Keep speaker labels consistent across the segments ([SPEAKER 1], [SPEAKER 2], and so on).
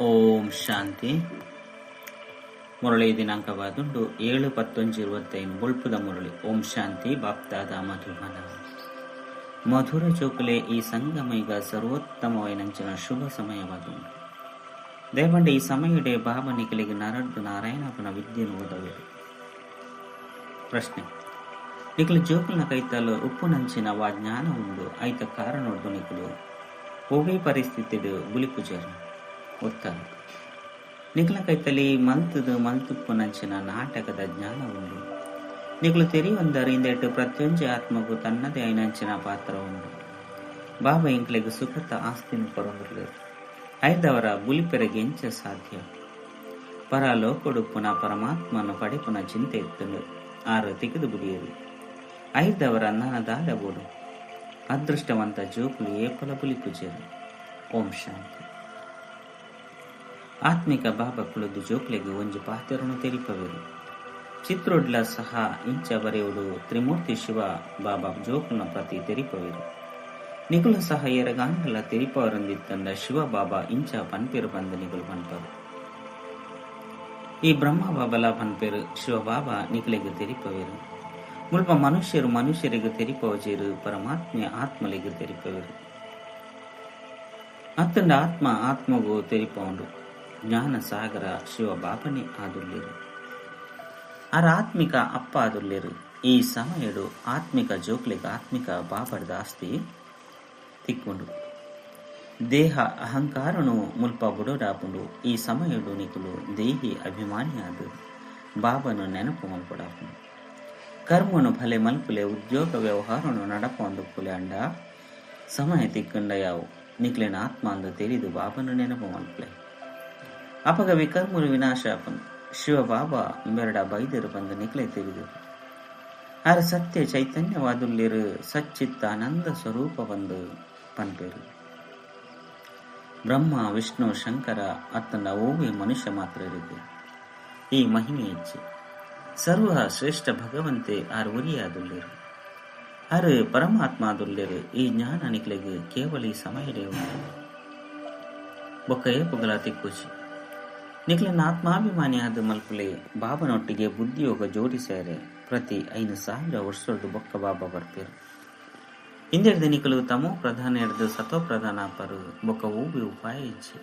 [SPEAKER 1] ಓಂ ಶಾಂತಿ ಮುರಳಿ ದಿನಾಂಕವಾದುಂಡು ಏಳು ಪತ್ತೊಂಜು ಇರುವತ್ತೈದು ಬುಳ್ಪುದ ಮುರಳಿ ಓಂ ಶಾಂತಿ ಬಾಪ್ತಾದ ಮಧುಮನ ಮಧುರ ಜೋಕುಲೆ ಈ ಸಂಗಮ ಈಗ ಸರ್ವೋತ್ತಮವೈನಂಚಿನ ಶುಭ ಸಮಯವಾದುಂಡು ದಯವಂಡ ಈ ಸಮಯಡೆ ಬಾಬನಿಕಲಿಗೆ ನರಡ್ದು ನಾರಾಯಣಪನ ವಿದ್ಯೆಯನ್ನು ಓದವೇರು ಪ್ರಶ್ನೆ ನಿಖಲು ಜೋಕುಲ್ನ ಕೈತಲು ಉಪ್ಪು ನಂಚಿನ ವಾ ಜ್ಞಾನ ಉಂಡು ಐತ ಕಾರಣ ಉಂಡು ನಿಖಲು ಒವ್ವೇ ಪರಿಸ್ಥಿತಿಡು ಬುಲಿಪುಜರು ಉತ್ತರ ನಿಖಲ ಕೈತಲಿ ಮಲ್ತದು ಮಲ್ತುಪ್ಪು ನಂಚಿನ ನಾಟಕದ ಜ್ಞಾನ ಉಂಡು. ನಿಖಲು ತೆರಿಯೊಂದರಿಂದೆಟ್ಟು ಪ್ರತಿಯೊಂಜಿ ಆತ್ಮಗೂ ತನ್ನದೇ ಐನಂಚಿನ ಪಾತ್ರ ಉಂಡು. ಬಾಬಾ ಇಂಕ್ಲೆಗ್ ಸುಖತ ಆಸ್ತಿನ ಕೊರೊಂದಿರ್ಲೇರು ಐದವರ ಬುಲಿಪೆರಗೆ ಎಂಚ ಸಾಧ್ಯ. ಪರ ಲೋಕೊಡುಪ್ಪುನ ಪರಮಾತ್ಮನ ಪಡೆಪುನ ಚಿಂತೆ ಇತ್ತಲು ಆರು ತೆಗೆದು ಬುಡಿಯರು ಐದವರ ಅನ್ನದಾದ ಬೋಡು ಅದೃಷ್ಟವಂತ ಜೋಕುಲು ಏಪಲ ಬುಲಿ ಪೂಜೆರು ಓಂ ಶಾಂತಿ. ಆತ್ಮಿಕ ಬಾಬಾ ಕುಳಿದು ಜೋಕ್ಲೆಗೆ ಒಂಜಿ ಪಾತ್ರನು ತೆರಿಪವೆರು. ಚಿತ್ರೊಡ್ಲ ಸಹ ಇಂಚ ಬರೆಯುವುದು ತ್ರಿಮೂರ್ತಿ ಶಿವ ಬಾಬಾ ಜೋಕ್ನ ಪ್ರತಿ ತೆರಿಪವೆರು. ನಿಗುಲ ಸಹ ಎರಗಾಂಗಲ ತೆರಿಪವರಂದಿತ್ತಂದ ಶಿವ ಬಾಬಾ ಇಂಚ ಪನ್ಪೇರು ಬಂದ ನಿಗುಲು ಪನ್ಪರು. ಈ ಬ್ರಹ್ಮ ಬಾಬಲ ಪನ್ಪೇರು ಶಿವ ಬಾಬಾ ನಿಗುಲೆಗೆ ತೆರಿಪವೆರು. ಮುಲ್ಪ ಮನುಷ್ಯರು ಮನುಷ್ಯರಿಗೆ ತೆರಿಪವಜೇರು ಪರಮಾತ್ಮೆಯ ಆತ್ಮಲಿಗೆ ತೆರಿಪವೆರು. ಅತ್ತಂಡ ಆತ್ಮ ಆತ್ಮಗೂ ತೆರಿಪವಂಡು ಜ್ಞಾನ ಸಾಗರ ಶಿವ ಬಾಬನೇ ಆದುಲ್ಲೇರು ಅರ ಆತ್ಮಿಕ ಅಪ್ಪ ಆದುಲ್ಲೇರು ಈ ಸಮಯಡು ಆತ್ಮಿಕ ಜೋಕ್ಲಿಗ ಆತ್ಮಿಕ ಬಾಬರ್ದ ಆಸ್ತಿ ತಿಕ್ಕೊಂಡು ದೇಹ ಅಹಂಕಾರನು ಮುಲ್ಪ ಬುಡೋಡಾಪುಂಡು ಈ ಸಮಯಡು ನಿಕುಲು ದೇಹಿ ಅಭಿಮಾನಿಯಾದು ಬಾಬನು ನೆನಪು ಮಲ್ಪಡಾಪುಂಡು ಕರ್ಮನು ಫಲೆ ಮಲ್ಪುಲೆ ಉದ್ಯೋಗ ವ್ಯವಹಾರನು ನಡಪೊಂದು ಪುಲೆ ಅಂಡ ಸಮಯ ತಿಕ್ಕಂಡ ಯಾವು ನಿಕ್ಲೆನ ಆತ್ಮ ಅಂದು ತಿಳಿದು ಬಾಬನು ನೆನಪು ಮಲ್ಪುಲೆ ಅಪಗ ವಿಕರ್ಮರು ವಿನಾಶ ಅಪನು ಶಿವ ಬಾಬಾ ಬೆರಡ ಬೈದರು ಬಂದು ನಿಕ್ಲೆ ತೆಗೆದು ಆರ ಸತ್ಯ ಚೈತನ್ಯವಾದುಲ್ಲಿರು ಸಚ್ಚಿತ್ತ ಆನಂದ ಸ್ವರೂಪ ಬಂದು ಪನ್ಪೇರು. ಬ್ರಹ್ಮ, ವಿಷ್ಣು, ಶಂಕರ ಅತ್ತನ ಓವೆ ಮನುಷ್ಯ ಮಾತ್ರ ಇರುತ್ತೆ ಈ ಮಹಿಮೆ ಹೆಚ್ಚೆ. ಸರ್ವ ಶ್ರೇಷ್ಠ ಭಗವಂತೆ ಆರು ಉರಿಯಾದುಲ್ಲಿರು ಪರಮಾತ್ಮ ಆದುಲ್ಲಿರು ಈ ಜ್ಞಾನ ನಿಕ್ಲೆಗೆ ಕೇವಲ ಈ ಸಮಯ ಬೊಕ್ಕ ಏಪುಗಳ ತಿಕ್ಕುಚಿ. ನಿಕ್ಲೆನ ಆತ್ಮಾಭಿಮಾನಿಯಾದ ಮಲ್ಪುಲೆ ಬಾಬನೊಟ್ಟಿಗೆ ಬುದ್ಧಿಯೋಗ ಜೋಡಿಸ್ಯಾರೆ ಪ್ರತಿ ಐದು ಸಾವಿರ ವರ್ಷದ ಬೊಕ್ಕ ಬಾಬಾ ಬರ್ಪೇರು ಹಿಂದೆಡ್ದು ನಿಖಲು ತಮೋ ಪ್ರಧಾನ ಹಿಡಿದು ಸತೋ ಪ್ರಧಾನ ಪರು ಬೊಕ್ಕ ಊಬಿ ಉಪಾಯ ಇಚ್ಛೆ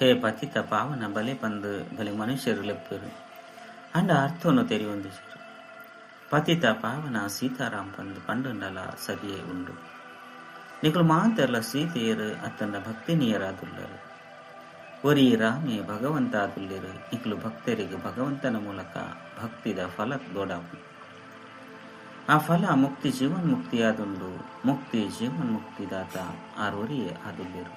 [SPEAKER 1] ಹೇ ಪತಿತ ಪಾವನ ಬಲೆ ಪಂದು ಬಲೆ ಮನುಷ್ಯರು ಲೆಪ್ಪರು. ಅಂಡ ಅರ್ಥವನ್ನು ತೆರೆಯೊಂದಿಸರು. ಪತಿತ ಪಾವನ ಸೀತಾರಾಮ್ ಪಂದು ಪಂಡುಂಡಲ ಸದಿಯೇ ಉಂಡು. ನಿಖಲು ಮಾತೆಲ್ಲ ಸೀತೆಯರು ಅತ್ತಂಡ ಭಕ್ತಿನೀಯರಾದುಳ್ಳರು. ಒರಿ ರಾಮೆ ಭಗವಂತ ತುಲ್ಲಿರು ಇಕ್ಲು ಭಕ್ತರಿಗೆ ಭಗವಂತನ ಮೂಲಕ ಭಕ್ತಿದ ಫಲ ದೊಡಾಪು ಆ ಫಲ ಮುಕ್ತಿ ಜೀವನ್ ಮುಕ್ತಿಯಾದುಂಡು ಮುಕ್ತಿ ಜೀವನ್ ಮುಕ್ತಿದಾತ ಆರೊರಿಯೇ ಆದುಲ್ಲಿರು.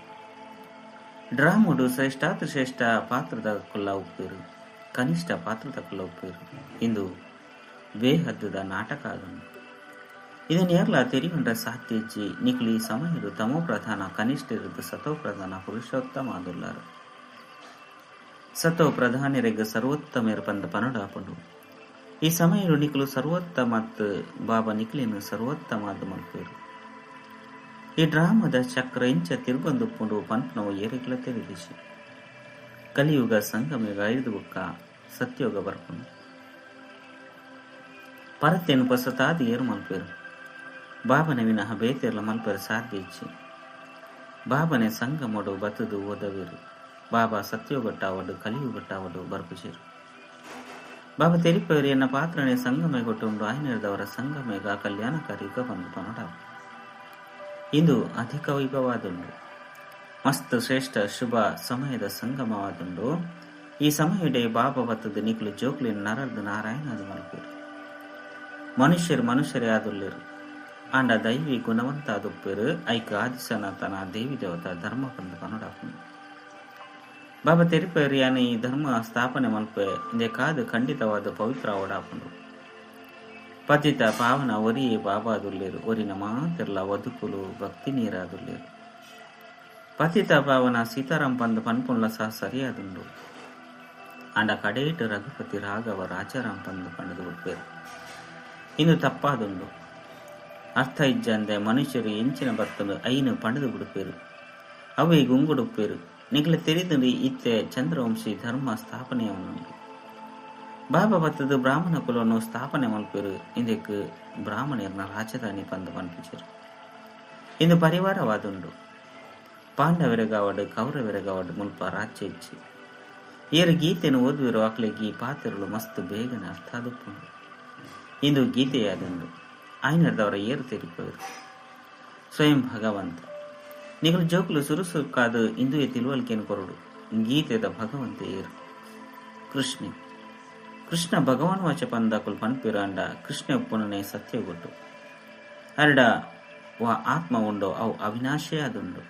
[SPEAKER 1] ಡ್ರಾಮುಡು ಶ್ರೇಷ್ಠಾತ ಶ್ರೇಷ್ಠ ಪಾತ್ರದ ಕುಲ್ಲ ಉಪ್ಪಿರು, ಕನಿಷ್ಠ ಪಾತ್ರದ ಕುಲ್ಲ ಉಪ್ಪಿರು. ಇಂದು ಬೇಹದ್ದುದ ನಾಟಕ ಆದುಂಡು ಇದನ್ನು ಏರ್ಲ ತೆರಿಗೊಂಡ ಸಾತ್ಯಜ್ಜಿ ನಿಕ್ಲಿ ಸಮಯರು ತಮೋ ಪ್ರಧಾನ ಕನಿಷ್ಠ ಇರುವುದು ಸತೋ ಪ್ರಧಾನ ಪುರುಷೋತ್ತಮ ಆದುಲ್ಲಾರು. ಸತೋ ಪ್ರಧಾನಿರಿಗೆ ಸರ್ವೋತ್ತಮ ಪಂದ ಆಪುಂಡು ಈ ಸಮಯರು ನಿಕ್ಲು ಸರ್ವೋತ್ತಮ ಬಾಬಾ ನಿಕ್ಲಿನ ಸರ್ವೋತ್ತಮ ಮಲ್ಪೇರು ಈ ಡ್ರಾಮದ ಚಕ್ರ ಇಂಚ ತಿರುಗೊಂದುಪ್ಪುಂಡು ಪಂಪ್ನವು ಏರಿಗ್ಲ ತಿಳಿದಿಸಿ ಕಲಿಯುಗ ಸಂಗಮಿಗ ಐದು ಬುಕ್ಕ ಸತ್ಯೋಗ ಬರ್ಪುಂಡು. ಪರತೆನು ಪಸತಾದಿ ಏರು ಮಲ್ಪೇರು ಬಾಬನ ವಿನಃ ಬೇತೆರ್ಲ ಮಲ್ಪೇರು ಸಾಧ್ಯ ಇಚ್ಚಿ. ಬಾಬನೆ ಸಂಗಮಡು ಬತದು ಓದವೇರು. ಬಾಬಾ ಸತ್ಯೋಗಟ್ಟಾವಡು ಕಲಿಯುಗಟ್ಟಾವಡು ಬರ್ಪುಚೇರು ಬಾಬಾ ತೆರಿಪೇರು ಎನ್ನ ಪಾತ್ರನೆ ಸಂಗಮೆಗೊಟ್ಟುಂಡು ಆಯ್ನಿರದವರ ಸಂಗಮೇಗ ಕಲ್ಯಾಣಕಾರಿಗ ಬಂದು ಪನಡ ಇದು ಅಧಿಕ ವೈಭವಾದುಂಡು ಮಸ್ತ್ ಶ್ರೇಷ್ಠ ಶುಭ ಸಮಯದ ಸಂಗಮವಾದುಂಡು. ಈ ಸಮಯಡೆ ಬಾಬಾ ಬತ್ತದ ನಿಕ್ಲು ಜೋಕ್ಲಿನ ನರರ್ದು ನಾರಾಯಣದು ಮಲ್ಪೇರು. ಮನುಷ್ಯರು ಮನುಷ್ಯರೇ ಆದುಲ್ಲಿರು. ಆಂಡ ದೈವಿ ಗುಣವಂತ ಆದುಪ್ಪೇರು. ಐಕ ಆದಿಸನಾತನ ದೇವಿ ದೇವತ ಧರ್ಮ ಬಂದು ಪನಡಾಪುಂಡು ಬಾಬಾ ತೆರಿಪೇರು ಯಾನ ಈ ಧರ್ಮ ಸ್ಥಾಪನೆ ಮಲ್ಪೆ ಇಂದೆ ಕಾದು ಖಂಡಿತವಾದ ಪವಿತ್ರ ಓಡಾಪುಂಡು ಪತಿತ ಪಾವನ ಒರಿಯೇ ಬಾಬಾದುಲ್ಲೇರು ಒರಿನ ಮಾತಿರ್ಲ ವಧುಕುಲು ಭಕ್ತಿ ನೀರಾದುಲ್ಲೇರು ಪತಿತ ಪಾವನ ಸೀತಾರಾಮ್ ಪಂದ್ ಪನ್ಪುಣ್ಲ ಸಹ ಸರಿಯಾದುಂಡು ಅಂಡ ಕಡೇಟು ರಘುಪತಿ ರಾಘವ ರಾಜಾರಾಮ್ ಪಂದ್ ಪಂಡದು ಉಪ್ಪೇರು ಇನ್ನು ತಪ್ಪಾದುಂಡು ಅರ್ಥ ಇಜ್ಜಂದೆ ಮನುಷ್ಯರು ಎಂಚಿನ ಬರ್ತನು ಐನು ಪಂಡದು ಬಿಡುಪೇರು ಅವು ಈಗ ಉಂಗುಡುಪ್ಪೇರು ನಿಗಲ ತಿಳಿದು ಇತ್ತೆ ಚಂದ್ರವಂಶಿ ಧರ್ಮ ಸ್ಥಾಪನೆಯವನು. ಬಾಬಾ ಬ್ರಾಹ್ಮಣ ಕುಲವನ್ನು ಸ್ಥಾಪನೆ ಮಲ್ಪಿರು. ಇದಕ್ಕೆ ಬ್ರಾಹ್ಮಣರನ್ನ ರಾಜಧಾನಿ ಪಂದು ಪನ್ಪಿಚರು ಇಂದು ಪರಿವಾರವಾದುಂಡು ಪಾಂಡವರೆಗಾವಡು, ಕೌರವರೆಗಾವಡು ಮುಲ್ಪ ರಾಜ್ಯ ಇಚ್ಛೆ ಏರು ಗೀತೆಯನ್ನು ಓದುವಿರೋ ಆಕ್ಲೆಗೆ ಈ ಪಾತ್ರಗಳು ಮಸ್ತ್ ಬೇಗನೆ ಅರ್ಥ ಆದುಪ್ಪುಂಡು ಇಂದು ಗೀತೆಯಾದುಂಡು ಆಯ್ನದವರ ಏರು ತೆರಿಪೋರು ಸ್ವಯಂ ಭಗವಂತ. ನಿಗಳು ಜೋಕುಲು ಸುರುಸುಕ್ಕಾದ కాదు ತಿಳುವಳಿಕೆಯನ್ನು ಕೊರಡು. ಗೀತೆದ గీతేద ಕೃಷ್ಣ. ಕೃಷ್ಣ ಭಗವಾನ್ ವಾಚ ಪಂದಾಕುಲ್ ಪನ್ಪಿರ ಅಂಡ ಕೃಷ್ಣ ಉಪ್ಪುನನೆ ಸತ್ಯಗೊಟ್ಟು ಅರಡ, ವ ಆತ್ಮ ಉಂಡೋ, ಅವು ಅವಿನಾಶೇ ಅದುಂಡು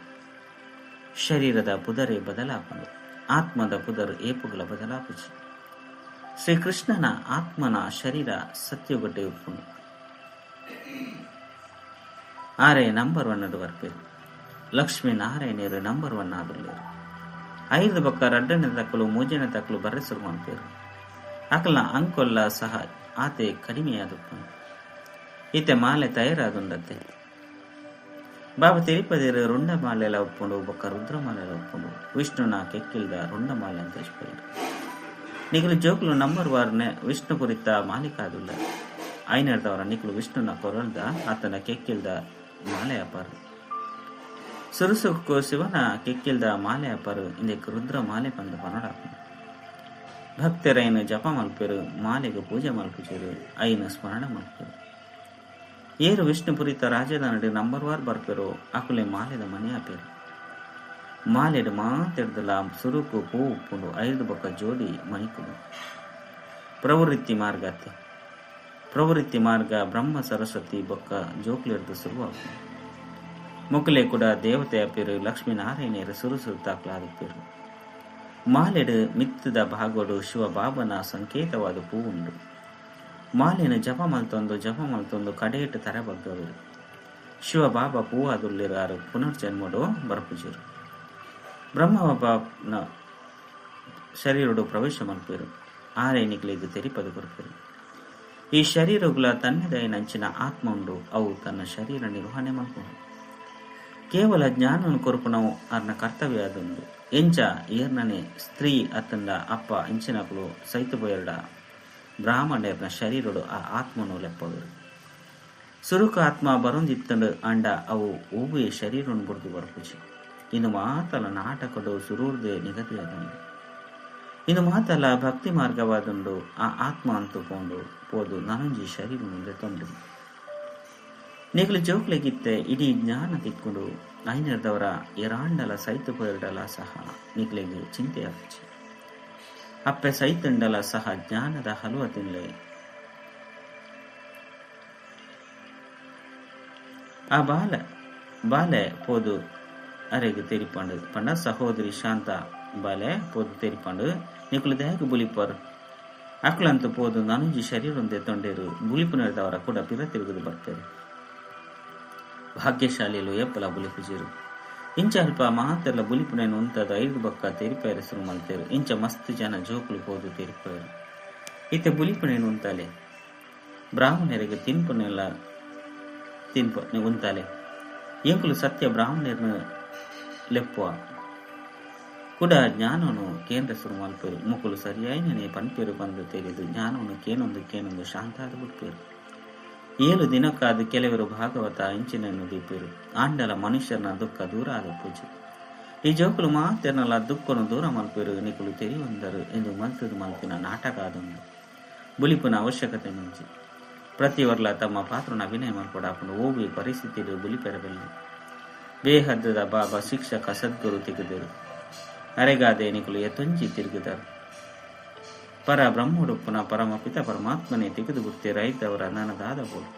[SPEAKER 1] ಶರೀರದ ಪುದರೆ ಬದಲಾಪನು ಆತ್ಮದ ಪುದರು ಏಪುಗಳ ಶ್ರೀ ಶ್ರೀಕೃಷ್ಣನ ಆತ್ಮನ ಶರೀರ ಸತ್ಯಗೊಡ್ಡೆ ಉಪ್ಪುನು ಆರೆ, ನಂಬರ್ ಒನ್ ವರ್ಪೇರು ಲಕ್ಷ್ಮೀ ನಾರಾಯಣರು ನಂಬರ್ ಒನ್ ಆದುಲ್ಲೇರು ಐದು ಬಕ್ಕ ರಡ್ಡನೆ ತಕ್ಕಲು, ಮೂಜನೆ ತಕ್ಕಲು ಬರೆಸರು ಅಕಲ ಅಕಲ್ನ ಅಂಕೊಲ್ಲ ಸಹ ಆತೆ ಕಡಿಮೆಯಾದುಪ್ಪನು ಈತೆ ಮಾಲೆ ತಯಾರಾದುಂಡತ್ತೆ ಬಾಬಾ ತಿರುಪತಿರು ರುಂಡ ಮಾಲೆಲ ಒಪ್ಪುಂಡು ಬೊಕ್ಕ ರುದ್ರ ಮಾಲೆಲ ಒಪ್ಪುಂಡು ವಿಷ್ಣುನ ಕೆಕ್ಕಿಲ್ದ ರುಂಡ ಮಾಲೆ ಅಂತ ಇಷ್ಟಪಡ್ರು ನಿಗಲು ಜೋಕುಲು ನಂಬರ್ ವಾರ್ನೆ ವಿಷ್ಣು ಕುರಿತ ಮಾಲಿಕಾದುಲ್ಲ ಐನರ್ದವರ ನಿಗಲು ವಿಷ್ಣುನ ಕೊರಲ್ದ ಆತನ ಕೆಕ್ಕಿಲ್ದ ಮಾಲೆ ಅಪಾರು. ಸುರುಸುಕ್ಕು ಶಿವನ ಕೆಕ್ಕಿಲ್ದ ಮಾಲೆ ಅಪ್ಪರು ಇಂದಕ್ಕೆ ರುದ್ರ ಮಾಲೆ ಪಂದು ಪನಡಾಪು ಭಕ್ತರೈನ ಜಪ ಮಲ್ಪರು, ಮಾಲೆಗೆ ಪೂಜೆ ಮಲ್ಪಿಸಿರು, ಐನ ಸ್ಮರಣ ಮಲ್ಪರು. ಏರು ವಿಷ್ಣುಪುರಿತ ರಾಜಧಾನಿ ನಂಬರ್ ವಾರ್ ಬರ್ಪೆರು, ಅಕುಲೆ ಮಾಲೆದ ಮನೆ ಅಪ್ಪರು. ಮಾಲೆಡ್ ಮಾತೆಡ್ದಲ ಸುರುಕು ಪೂ ಉಪ್ಪುಂಡು ಐದು ಬೊಕ್ಕ ಜೋಡಿ ಮಣಿಕುಡು. ಪ್ರವೃತ್ತಿ ಮಾರ್ಗ ಪ್ರವೃತ್ತಿ ಮಾರ್ಗ ಬ್ರಹ್ಮ ಸರಸ್ವತಿ ಬೊಕ್ಕ ಜೋಕ್ಲಿಡ್ದು ಶುರುವಾಪು ಮುಕುಲೆ ಕೂಡ ದೇವತೆ ಅಪ್ಪಿರು ಲಕ್ಷ್ಮೀನಾರಾಯಣರು ಸುರುಸುತ್ತಾಕ್ಲಾದಪ್ಪಿರು ಮಾಲೆಡು ಮಿತ್ತದ ಭಾಗೋಡು ಶಿವ ಬಾಬನ ಸಂಕೇತವಾದ ಉಂಡು ಮಾಲೆನ ಜಪ ಮಲ್ತೊಂದು ಜಪ ಮಲ್ತೊಂದು ಕಡೆಯಿಟ್ಟು ತರಬಗ್ಗವರು ಶಿವ ಬಾಬಾ ಪೂವಾದುಲ್ಲಿರಾರು ಪುನರ್ಜನ್ಮಡು ಬರ್ಪುಜಿರು. ಬ್ರಹ್ಮ ಬಾಬನ ಶರೀರಡು ಪ್ರವೇಶ ಮಲ್ಪಿರು. ಆರೆ ನಿಗ್ಲಿದ್ದು ತೆರಿಪದು ಬರ್ಪೇರು ಈ ಶರೀರಗಳ ತನ್ನದೇ ನಂಚಿನ ಆತ್ಮ ಉಂಡು ಅವು ತನ್ನ ಶರೀರ ನಿರ್ವಹಣೆ ಮಲ್ಪುಂಡು ಕೇವಲ ಜ್ಞಾನವನ್ನು ಕೊರಪು ನಾವು ಕರ್ತವ್ಯ ಅದೊಂದು. ಎಂಚ ಏರ್ನನೆ ಸ್ತ್ರೀ ಅತ್ತಂಡ ಅಪ್ಪ ಇಂಚಿನಕುಲು ಸೈತು ಬಯರ್ಡ ಬ್ರಾಹ್ಮಣರ್ನ ಶರೀರಡು ಆ ಆತ್ಮನು ಲೆಪ್ಪವರು ಸುರುಕ ಆತ್ಮ ಬರೊಂದಿತ್ತಂಡು ಅಂಡ ಅವು ಹೂವೆ ಶರೀರವನ್ನು ಬುಡ್ದು ಬರ್ಪುಜಿ ಇನ್ನು ಮಾತಲ್ಲ ನಾಟಕಡು ಸುರೂರ್ದೆ ನಿಗದಿಯಾದಂಡು ಇನ್ನು ಮಾತಲ್ಲ ಭಕ್ತಿ ಮಾರ್ಗವಾದಂಡು ಆ ಆತ್ಮ ಅಂತುಕೊಂಡು ಪೋದು ನನಂಜಿ ಶರೀರ ಮುಂದೆ ತೊಂದು. ನಿಗಲು ಜೋಕ್ಲೆಗಿತ್ತೆ, ಇಡೀ ಜ್ಞಾನ ತಿಕ್ಕೊಂಡು ಐನರ್ದವರ ಎರಾಂಡಲ ಸೈತು ಪೊರಡಲ ಸಹ ನಿಗ್ಲೆಗೆ ಚಿಂತೆಯಾಗುಚ್ಚಿ ಅಪ್ಪೆ ಸೈತಂಡಲ ಸಹ ಜ್ಞಾನದ ಹಲುವ ತಿನ್ಲೆ. ಆ ಬಾಲ, ಬಾಲೆ ಪೋದು ಅರೆಗೆ ತೆರಿಪಂಡು, ಪಂಡ ಸಹೋದರಿ ಶಾಂತ ಬಾಲೆ ಪೋದು ತೆರಿಪಂಡು ನಿಕುಲು ದೇಹಕ್ಕೆ ಬುಲಿಪರ್. ಅಕ್ಲಂತು ಪೋದು ನನುಜಿ ಒಂದೇ ತೊಂಡೇರು ಬುಲಿಪುನರ್ದವರ ಕೂಡ ಪಿರ ತಿರುಗಿದು ಬರ್ತಾರೆ. ಭಾಗ್ಯಶಾಲಿಲು ಎಪ್ಪಲ ಬುಲಿಪುಜಿರು ಇಂಚ ಅಲ್ಪ ಮಹಾತೆಲ್ಲ ಬುಲಿಪುನೇನು ಉಂತದ ಐದು ಬಕ್ಕ ತೆರಿಪಾಯರು ಶುರು ಮಲ್ತೇರು. ಇಂಚ ಮಸ್ತ್ ಜನ ಜೋಕುಲು ಹೋದು ತೆರಿಪಾಯರು ಇತ್ತೆ ಬುಲಿಪುನೇನು ಉಂತಾಲೆ? ಬ್ರಾಹ್ಮಣರಿಗೆ ತಿನ್ಪುನೆಲ್ಲ ತಿನ್ಪ ಉಂತಾಲೆ? ಎಂಕುಲು ಸತ್ಯ ಬ್ರಾಹ್ಮಣರನ್ನು ಲೆಪ್ಪುವ. ಕೂಡ ಜ್ಞಾನವನ್ನು ಕೇಂದ್ರ ಶುರು ಮಲ್ಪೇರು. ಮುಕುಲು ಸರಿಯಾಗಿ ಪನ್ಪೇರು ಬಂದು ತೆರೆದು ಜ್ಞಾನವನ್ನು ಕೇನೊಂದು ಕೇನೊಂದು ಶಾಂತಾದ ಬಿಡ್ಪೇರು ಏಳು ದಿನಕ್ಕಾದ ಕೆಲವರು ಭಾಗವತ ಇಂಚಿನನ್ನು ದೀಪಿರು. ಆಂಡಲ ಮನುಷ್ಯನ ದುಃಖ ದೂರ ಆದ ಪೂಜೆ. ಈ ಜೋಕುಲು ಮಾತೆನಲ್ಲ ದುಃಖನು ದೂರ ಮಲ್ಪಿರು ನಿಕುಲು ತೆರಿಯೊಂದರು ಎಂದು ಮಲ್ತದು ಮಲ್ಪಿನ ನಾಟಕ ಆದೊಂದು ಬುಲಿಪುನ ಅವಶ್ಯಕತೆ ಮುಂಚೆ. ಪ್ರತಿಯೊರ್ಲ ತಮ್ಮ ಪಾತ್ರನ ಅಭಿನಯ ಮಾಡ್ಕೊಡಾಕೊಂಡು ಹೋಗಿ ಪರಿಸ್ಥಿತಿ ಬುಲಿಪೆರಬಲ್ಲಿ ಬೇಹದ್ದದ ಬಾಬಾ ಶಿಕ್ಷಕ ಸದ್ಗುರು ತೆಗೆದರು. ಅರೆಗಾದೆ ನಿಕುಲು ಎತ್ತಂಜಿ ತಿರುಗಿದರು. ಪರ ಬ್ರಹ್ಮಡುಪ್ಪನ ಪರಮ ಪಿತ ಪರಮಾತ್ಮನೇ ತೆಗೆದು ಬಿಡ್ತಿ ರೈತವರ ನನದಾದ ಬೋಡು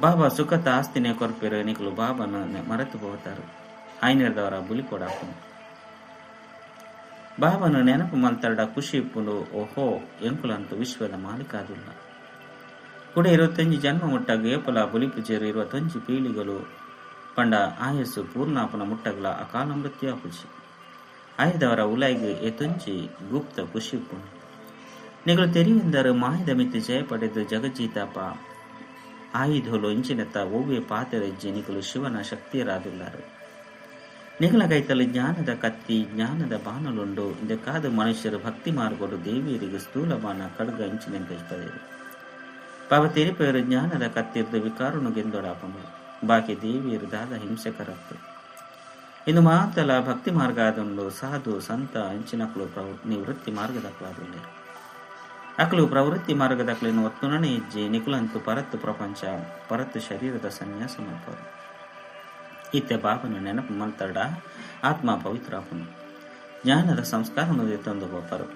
[SPEAKER 1] ಬಾಬಾ ಸುಖತ ಆಸ್ತಿನೇ ಕೊರಪಿರೋ, ನಿಕಲು ಬಾಬಾ ಮರೆತು ಹೋಗುತ್ತಾರೆ ಆಯ್ನಿರ್ದವರ ಬುಲಿ ಕೊಡಾಪನು ಬಾಬನು ನೆನಪು ಮಲ್ತರಡ ಖುಷಿ ಪುಲು, ಓಹೋ, ಎಂಕುಲಂತೂ ವಿಶ್ವದ ಮಾಲೀಕಾದಿಲ್ಲ. ಕೂಡ ಇರುವತ್ತಂಜಿ ಜನ್ಮ ಮುಟ್ಟಾಗ ಏಪಲ ಇರುವ ತಂಜಿ ಪೀಳಿಗಳು ಪಂಡ ಆಯಸ್ಸು ಪೂರ್ಣಾಪನ ಮುಟ್ಟಗಳ ಅಕಾಲ ಮೃತ್ಯು உலகு ಉಲಾಯಿಗೆ ಎತೊಂಜಿ ಗುಪ್ತ ಖುಷಿಪ್ಪುಂಡು ನೆಗಳು ತೆರಿಯೆಂದರು, ಮಾಯದ ಮಿತ್ತಿ ಜಯ ಪಡೆದು ಜಗಜ್ಜೀತಾಪ ಆಯುಧೋಲು ಇಂಚಿನತ್ತ ಓವೆ ಪಾತೆರಜ್ಜಿ ನಿಗಲು ಶಿವನ ಶಕ್ತಿಯರಾದುಲ್ಲಾರು. ನಿಗಲಗೈತಲು ಜ್ಞಾನದ ಕತ್ತಿ, ಜ್ಞಾನದ ಬಾಣಲುಂಡು ಕಾದು ಮನುಷ್ಯರು ಭಕ್ತಿ ಮಾರ್ಗೋಡು ದೇವಿಯರಿಗೆ ಸ್ಥೂಲ ಬಾಣ ಕಡುಗ ಇಂಚಿನಂತೆ ಪದೇರು ಪಾವ ತೆರಿಪೇರು ಜ್ಞಾನದ ಕತ್ತಿರ್ದು ವಿಕಾರನು ಗೆಂದೊಡಾಪನು ಬಾಕಿ ದೇವಿಯರು ದಾದ ಹಿಂಸಕರತ್ತು. ಇನ್ನು ಮಾತಲ ಭಕ್ತಿ ಮಾರ್ಗ ಆದಂಡು ಸಾಧು ಸಂತ ಅಂಚಿನಕ್ಲು ಪ್ರವ, ನಿವೃತ್ತಿ ಮಾರ್ಗದಕ್ಲಾದುಲ್ಲೆ ಅಕ್ಲು ಪ್ರವೃತ್ತಿ ಮಾರ್ಗದಕ್ಲಿನ ಒತ್ತುನನೆ ಇಜ್ಜಿ ನಿಕುಲಂತು ಪರತ್ತು ಪ್ರಪಂಚ, ಪರತ್ತು ಶರೀರದ ಸನ್ಯಾಸ ಮಲ್ಪರು ಇತ್ತೆ ಬಾಬನ ನೆನಪು ಮಂತಡ ಆತ್ಮ ಪವಿತ್ರಾಪನು ಜ್ಞಾನದ ಸಂಸ್ಕಾರವನ್ನು ತಂದು ಬಪ್ಪರು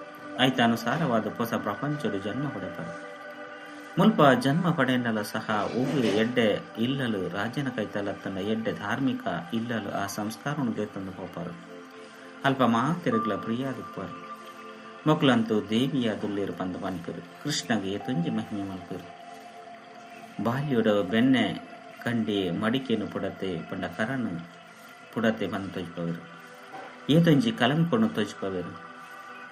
[SPEAKER 1] ಐತಾನುಸಾರವಾದ ಹೊಸ ಪ್ರಪಂಚದ ಜನ್ಮ ಪಡೆಪರು ಮುಲ್ಪ ಜನ್ಮ ಪಡೆನಲ ಸಹ ಉಗ್ಲಿ ಎಡ್ಡೆ ಇಲ್ಲಲು, ರಾಜನ ಕೈತಲತ್ತನ ಎಡ್ಡೆ ಧಾರ್ಮಿಕ ಇಲ್ಲಲು ಆ ಸಂಸ್ಕಾರವನ್ನು ತಂದು ಹೋಪಾರು ಅಲ್ಪ ಮಾತಿರಗ್ಲ ಪ್ರಿಯಾದಿಪ್ಪರು ಮೊಕ್ಲಂತೂ ದೇವಿಯ ದುಲ್ಲಿರು ಪಂದು ಮನ್ಪಿರು ಕೃಷ್ಣಗೆ ತುಂಜಿ ಮಹಿಮೆ ಮಲ್ಪಿರು. ಬಾಲ್ಯುಡ ಬೆನ್ನೆ ಕಂಡಿ ಮಡಿಕೆನು ಪುಡತೆ ಪಂಡ ಕರನು ಪುಡತೆ ಬಂದು ತೊಜ್ಪವರು ಏತೊಂಜಿ ಕಲಂಕೊಂಡು ತೊಜ್ಪವೇರು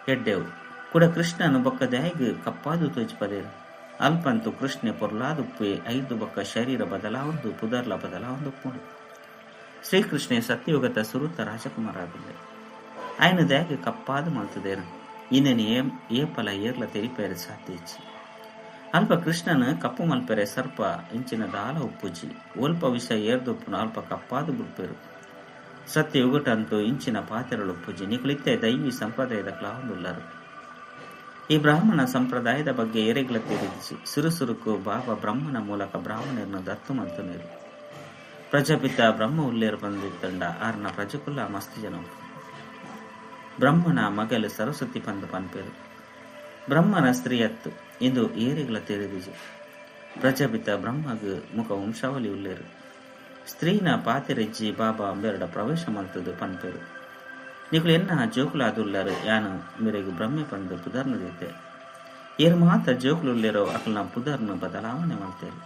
[SPEAKER 1] ಎಡ್ಡೆವು. ಕೂಡ ಕೃಷ್ಣನು ಬೊಕ್ಕ ದ್ಯಾಗ್ ಕಪ್ಪಾದು ತೊಜ್ಪದೇರು ಅಲ್ಪಂತು ಕೃಷ್ಣೆ ಪೊರ್ಲಾದುಪ್ಪೆ ಐದು ಬೊಕ್ಕ ಶರೀರ ಬದಲಾವೊಂದು ಪುದರ್ಲ ಬದಲಾವೊಂದು ಪುಣು ಶ್ರೀಕೃಷ್ಣೆ ಸತ್ಯಯುಗತ ಸುರುತ ರಾಜಕುಮಾರ ಆಗುಂಡೆ ఆయన దేగ కప్పాదు మల్తుదేరు ఈయనని ఏం ఏ పల ఏర్ల తెరిపేరు సాధించి ಅಲ್ಪ ಕೃಷ್ಣನ ಕಪ್ಪು ಮಲ್ಪೆರೆ ಸರ್ಪ ಇಂಚಿನ ದಾಲ ಉಪ್ಪುಜಿ ಒಲ್ಪ ವಿಷ ಏರ್ದೊಪ್ಪುನ ಅಲ್ಪ ಕಪ್ಪಾದು ಬಿಡ್ಪೇರು ಸತ್ಯ ಯುಗಟಂತೂ ಇಂಚಿನ ಪಾತೆರಳು ಉಪ್ಪುಜಿ ನಿಕುಳಿತ್ತೆ ದೈವಿ ಸಂಪ್ರದಾಯದ ಕ್ಲಾವುಲ್ಲರು ಈ ಬ್ರಾಹ್ಮಣ ಸಂಪ್ರದಾಯದ ಬಗ್ಗೆ ಏರೆಗ್ಲ ತಿರುಗಿಸಿ ಸುರುಸುರುಕು ಬಾಬಾ ಬ್ರಹ್ಮನ ಮೂಲಕ ಬ್ರಾಹ್ಮಣರನ್ನು ದತ್ತು ಮತ್ತು ನೀರು. ಪ್ರಜಾಪಿತ ಬ್ರಹ್ಮ ಉಲ್ಲೇರು ಬಂದಿದ್ದಂಡ ಆರ್ನ ಪ್ರಜಕುಲ ಮಸ್ತಿ ಜನ ಬ್ರಹ್ಮನ ಮಗಲು ಸರಸ್ವತಿ ಪಂದು ಪನ್ಪೇರು. ಬ್ರಹ್ಮನ ಸ್ತ್ರೀಯತ್ತು ಇಂದು ಏರಿಗಳ ತೆರೆದಿಜು ಪ್ರಜಾಪಿತ ಬ್ರಹ್ಮಗ್ ಮುಖ ವಂಶಾವಳಿ ಉಲ್ಲೇರು ಸ್ತ್ರೀನ ಪಾತಿರೆಜ್ಜಿ ಬಾಬಾ ಬೆರಡ ಪ್ರವೇಶ ಮಂತದು ಪನ್ಪೇರು. ನಿಕುಲು ಎನ್ನ ಜೋಕುಲಾದುಲ್ಲರು ಯಾನು ಮಿರೆಗು ಬ್ರಹ್ಮೆ ಪಂದು ಪುದರ್ನದಿದ್ದೆ ಏರು ಮಾತ ಜೋಕುಲುಲ್ಲೇರೋ ಅಕಲ್ನ ಪುದರ್ನು ಬದಲಾವಣೆ ಮಾಡ್ತೇರು.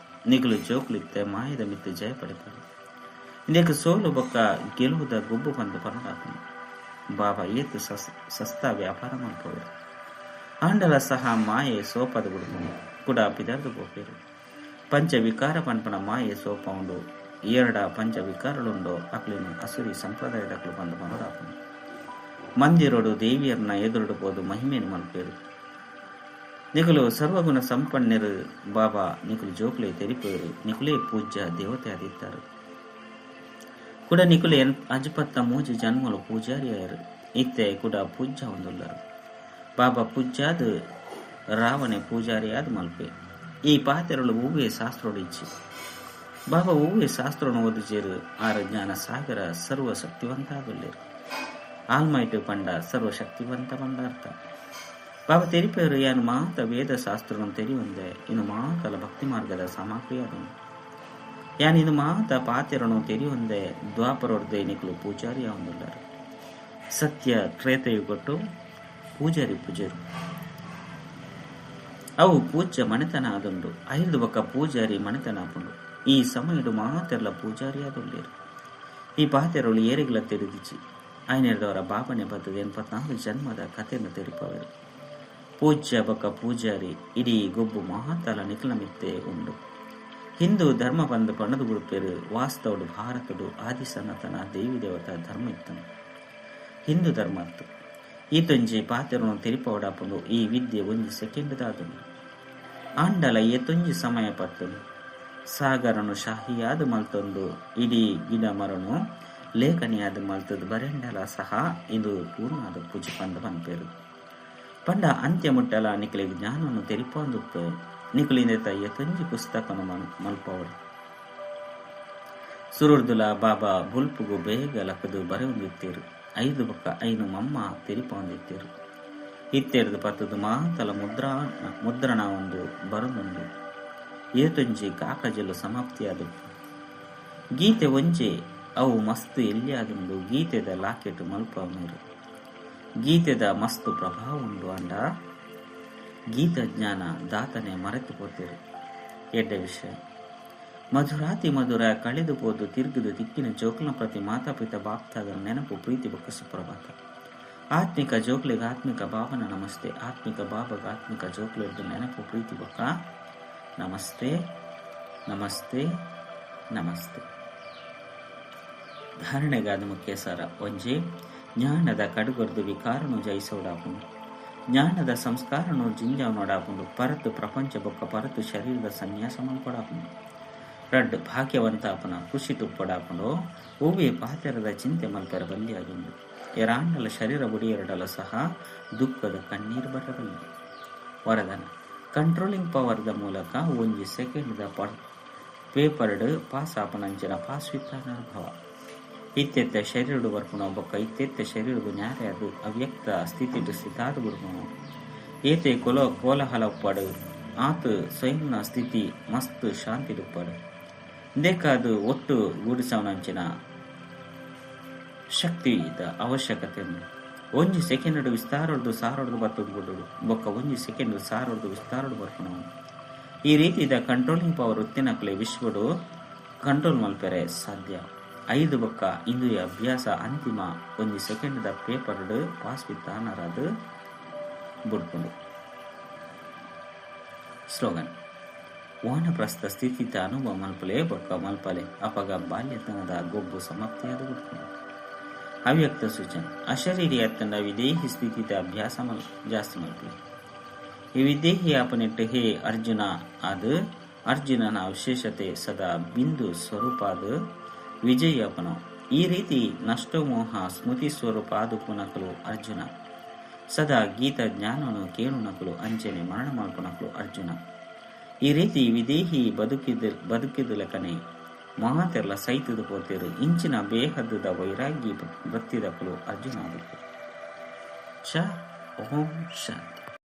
[SPEAKER 1] ಜೋಕುಲು ಇತ್ತೆ ಮಾಯದ ಮಿತ್ತು ಜಯ ಪಡಿತಾರೆ ಇದಕ್ಕೆ ಸೋಲು ಬೊಕ್ಕ ಗೆಲುವುದ ಗುಬ್ಬು ಪಂದು ಪರಡಾಪನು ಬಾಬಾ ಏತು ಸಸ್, ಸಸ್ತಾ ವ್ಯಾಪಾರ ಮಾಡ್ಕೋರು ಆಂಡಲ ಸಹ ಮಾಯೆ ಸೋಪದ ಬಿಡ್ಕೊಂಡು ಕೂಡ ಪಿದರ್ದು ಬೋಪೇರು ಪಂಚ ವಿಕಾರ ಪನ್ಪನ ಮಾಯೆ ಸೋಪ ಉಂಡು ಎರಡ ಪಂಚ ವಿಕಾರಳುಂಡೋ, ಅಕ್ಲಿನ ಅಸುರಿ ಸಂಪ್ರದಾಯದಕ್ಲು ಬಂದು ಮನೋಡಾಪನು ಮಂದಿರೋಡು ದೇವಿಯರ್ನ ಎದುರುಡು போது ಮಹಿಮೆಯನ್ನು ಮನಪೇರು ನಿಕುಲು ಸರ್ವಗುಣ ಸಂಪನ್ನರು, ಬಾಬಾ ನಿಕುಲು ಜೋಕುಲೆ ತೆರಿಪೇರು ನಿಕುಲೇ ಪೂಜ್ಯ ದೇವತೆ ಆದಿತ್ತಾರೆ. ಕೂಡ ನಿಕುಲೆ ಅಜಪತ್ತ ಮೂಜಿ ಜನ್ಮಲು ಪೂಜಾರಿಯರು ಇತ್ತೆ ಕೂಡ ಪೂಜ್ಯ ಹೊಂದುಲ್ಲರು. ಬಾಬಾ ಪೂಜ್ಯಾದ, ರಾವಣೆ ಪೂಜಾರಿಯಾದ ಮಲ್ಪೆ. ಈ ಪಾತೆರಳು ಹೂವೆ ಶಾಸ್ತ್ರೋಡಿಚ್ಚಿ ಬಾಬಾ ಹೂವೆ ಶಾಸ್ತ್ರವನ್ನು ಓದಿಜೇರು ಆರ ಜ್ಞಾನ ಸಾಗರ ಸರ್ವ ಶಕ್ತಿವಂತಾಗುಲ್ಲೇರು ಆಲ್ಮೈಟ್ ಪಂಡ ಸರ್ವ ಶಕ್ತಿವಂತ ಪಂಡ ಅರ್ಥ. ಬಾಬಾ ತೆರಿಪೇರು ಏನು ಮಾತ ವೇದ ಶಾಸ್ತ್ರವನ್ನು ತೆರಿಯೊಂದೆ ಇನ್ನು ಮಾತಲ ಭಕ್ತಿ ಮಾರ್ಗದ ಸಾಮಗ್ರಿಯಾದನು. ಯಾನ್ ಇದು ಮಾತ ಪಾತೆರನು ತೆರಿಯೊಂದೆ ದ್ವಾಪರೋಡ್ ದೈನಿಕಲು ಪೂಜಾರಿ ಹೊಂದುಲ್ಲರು ಸತ್ಯ ತ್ರೇತೆಯುಗೊಟ್ಟು ಪೂಜಾರಿ ಪೂಜರು. ಅವು ಪೂಜ್ಯ ಮನೆತನ ಆದುಂಡು ಐದು ಒಕ್ಕ ಪೂಜಾರಿ ಮನೆತನ ಆಪುಂಡು ಈ ಸಮಯಡು ಮಾತೆರ್ಲ ಪೂಜಾರಿ ಆದುಲ್ಲೇರು ಈ ಪಾತೆರಳು ಏರಿಗಳ ತೆರೆದಿಚ್ಚಿ ಐನೆರದವರ ಭಾವನೆ ಬದ್ದದ ಎಂಬತ್ನಾಲ್ಕು ಜನ್ಮದ ಕಥೆಯನ್ನು ತಿಳಿಪವರು. ಪೂಜ್ಯ ಬಕ ಪೂಜಾರಿ, ಇಡೀ ಗೊಬ್ಬು ಮಹಾತಲ ನಿಖಲ ಮಿತ್ತೆ ಉಂಡು. ಹಿಂದೂ ಧರ್ಮ ಬಂದು ಪಣದು ಗುರುಪೇರು ವಾಸ್ತವಡು ಭಾರತಡು ಆದಿ ಸನಾತನ ದೇವಿ ದೇವತಾ ಧರ್ಮ ಇತ್ತನು. ಹಿಂದೂ ಧರ್ಮ ಈ ಈತೊಂಜಿ ಪಾತೆರನು ತೆರಿಪವಡಾಪುಂಡು ಈ ವಿದ್ಯೆ ಒಂದು ಸೆಕೆಂಡ್ ದಾದುಂಡು ಆಂಡಲ ಏತೊಂಜಿ ಸಮಯ ಪತ್ತನು. ಸಾಗರನು ಶಾಹಿಯಾದ ಮಲ್ತೊಂದು, ಇಡೀ ಗಿಡ ಮರನು ಲೇಖನಿಯಾದ ಮಲ್ತದ ಬರೆಂಡಲ ಸಹ ಇದು ಪೂರ್ಣಾದ ಪೂಜೆ ಪಂದ ಪನ್ಪೇರು ಪಂಡ ಅಂತ್ಯ ಮುಟ್ಟಲ ನಿಖಲಿ ಜ್ಞಾನವನ್ನು ತೆರಿಪಂದು ನಿಖಲಿಂದ ತಯ್ಯ ತೊಂಜಿ ಪುಸ್ತಕನು ಮಲ್ಪವರು ಸುರುರ್ದುಲ ಬಾಬಾ ಬುಲ್ಪುಗು ಬೇಗ ಲಕ್ಕದು ಬರೆಯೊಂದಿತ್ತೇರು. ಐದು ಬಕ್ಕ ಐನು ಮಮ್ಮ ತೆರಿಪೊಂದಿತ್ತೇರು. ಇತ್ತೆರದು ಪತ್ತದು ಮಾತಲ ಮುದ್ರಾ ಮುದ್ರಣ ಒಂದು ಬರದೊಂದು. ಏತೊಂಜಿ ಕಾಕಜಲು ಸಮಾಪ್ತಿಯಾದ ಗೀತೆ ಒಂಜೆ ಅವು ಮಸ್ತ್ ಎಲ್ಲಿಯಾದುಂಡು ಗೀತೆದ ಲಾಕೆಟ್ ಮಲ್ಪವನರು. ಗೀತೆದ ಮಸ್ತ್ ಪ್ರಭಾವ ಉಂಡು ಅಂಡ. ಗೀತ ಜ್ಞಾನ ದಾತನೆ ಮರೆತು ಪೋತಿರು. ಎಡ್ಡ ವಿಷಯ. ಮಧುರಾತಿ ಮಧುರ ಕಳೆದು ಹೋದು ತಿರುಗಿದು ದಿಕ್ಕಿನ ಜೋಕ್ಲ ಪ್ರತಿ ಮಾತಾಪಿತ ಬಾಪ್ತಾದ ನೆನಪು ಪ್ರೀತಿ ಬೊಕ್ಕ ಸುಪ್ರಭಾತ. ಆತ್ಮಿಕ ಜೋಕ್ಲಿಗೆ ಆತ್ಮಿಕ ಭಾವನ ನಮಸ್ತೆ, ಆತ್ಮಿಕ ಬಾಬಗ ಆತ್ಮಿಕ ಜೋಕ್ಲೆಡ್ಡು ನೆನಪು ಪ್ರೀತಿ ಬೊಕ್ಕ ನಮಸ್ತೆ ನಮಸ್ತೆ ನಮಸ್ತೆ. ಧಾರಣೆಗಾದ ಮುಖ್ಯ ಸಾರ ಒಂಜೆ, ಜ್ಞಾನದ ಕಡುಗೊರ್ದು ವಿಕಾರನು ಜಯಿಸೋಡಾಪುಂಡು. ಜ್ಞಾನದ ಸಂಸ್ಕಾರನು ಜಿಂಜಾವನೋಡಾಪುಂಡು. ಪರತು ಪ್ರಪಂಚ ಬೊಕ್ಕ ಪರತು ಶರೀರದ ಸನ್ಯಾಸ ಮಲ್ಕೊಡಾಪುಂಡು ರಡ್ ಭಾಗ್ಯವಂತಾಪನ ಖುಷಿ ತುಪ್ಪಡಾಪುಂಡು. ಹೂವಿ ಪಾತ್ರದ ಚಿಂತೆ ಮಲ್ಪೆರ ಬಲ್ಲಿಯಾಗುಂಡು ಎರಾಂಡಲ ಶರೀರ ಬುಡಿಯರಡಲ ಸಹ ದುಃಖದ ಕಣ್ಣೀರು ಬರಬಲ್ಲ. ವರದನ ಕಂಟ್ರೋಲಿಂಗ್ ಪವರ್ದ ಮೂಲಕ ಒಂಜಿ ಸೆಕೆಂಡ್ದ ಪೇಪರ್ಡ್ ಪಾಸ್ ಆಪನಂಚಿನ ಪಾಸ್ ವಿತ್ತಾನ ಅನುಭವ. ಇತ್ತೆತ್ತ ಶರೀರಡು ಬರ್ಪುಣ ಬೊಕ್ಕ ಇತ್ತೆತ್ತ ಶರೀರಡು ನ್ಯಾರೆ, ಅದು ಅವ್ಯಕ್ತ ಸ್ಥಿತಿ ಸ್ಥಿತಾದು ಗುರುಪುಣ. ಏತೆ ಕೊಲ ಕೋಲಹಲ ಉಪ್ಪಾಡು ಆತ ಸ್ವಯಂನ ಸ್ಥಿತಿ ಮಸ್ತ್ ಶಾಂತಿ ಉಪ್ಪಾಡು ದೇಕಾದು ಒಟ್ಟು ಗೂಡಿಸವನಂಚಿನ ಶಕ್ತಿ ಇದ ಅವಶ್ಯಕತೆ ಒಂಜಿ ಸೆಕೆಂಡ್ ವಿಸ್ತಾರಡ್ದು ಸಾರೊಡ್ದು ಬಿಡುಡು ಬೊಕ್ಕ ಒಂಜಿ ಸೆಕೆಂಡ್ ಸಾರೊಡ್ದು ವಿಸ್ತಾರಡ್ ಬರ್ಪುಣ ಈ ರೀತಿದ ಕಂಟ್ರೋಲಿಂಗ್ ಪವರ್ ಉತ್ತಿನಕ್ಲೆ ವಿಶ್ವಡು ಕಂಟ್ರೋಲ್ ಮಲ್ಪೆರೆ ಸಾಧ್ಯ. ಐದು ಬಕ್ಕ ಇಂದು ಅಭ್ಯಾಸ ಅಂತಿಮ ಒಂದು ಸೆಕೆಂಡ್ ಪೇಪರ್ ಪಾಸ್ ವಿತ್ ಆನರದು ಬುಡ್ಪುಂಡು. ಸ್ಲೋಗನ್. ವಾನಪ್ರಸ್ಥ ಸ್ಥಿತಿ ಅನುಭವ ಮಲ್ಪಲೆ, ಬೊಕ್ಕ ಮಲ್ಪಲೆ, ಅಪಗ ಬಾಲ್ಯತನದ ಗೊಬ್ಬು ಸಮಾಪ್ತಿಯಾದ ಬುಡ್ಕೊಂಡು ಅವ್ಯಕ್ತ ಸೂಚನೆ. ಅಶರೀರಿ ಅತ್ತಂಡ ವಿದೇಹಿ ಸ್ಥಿತಿ ಅಭ್ಯಾಸ ಮಲ್, ಜಾಸ್ತಿ ಮಲ್ಪಲೆ. ಈ ವಿದೇಹಿ ಆಪನೆಟ್ಟು ಹೇ ಅರ್ಜುನ ಅದು ಅರ್ಜುನನ ವಿಶೇಷತೆ ಸದಾ ಬಿಂದು ಸ್ವರೂಪ ಅದು ವಿಜಯ ಅಪನ ಈ ರೀತಿ ನಷ್ಟಮೋಹ ಸ್ಮೃತಿ ಸ್ವರೂಪ ಅದು ಪುನಕಲು ಅರ್ಜುನ. ಸದಾ ಗೀತ ಜ್ಞಾನನು ಕೇಳುನಕಲು ಅಂಚನೆ ಮರಣ ಮಾಡ್ಕೊಳಕಲು ಅರ್ಜುನ. ಈ ರೀತಿ ವಿದೇಹಿ ಬದುಕಿದ ಬದುಕಿದಲಕನೆ ಮಹಾತೆರ್ಲ ಸೈತದ ಪೋತಿರು ಇಂಚಿನ ಬೇಹದ್ದುದ ವೈರಾಗಿ ಬತ್ತಿದಕಲು ಅರ್ಜುನ ಚ ಓಂ ಶಾಂತಿ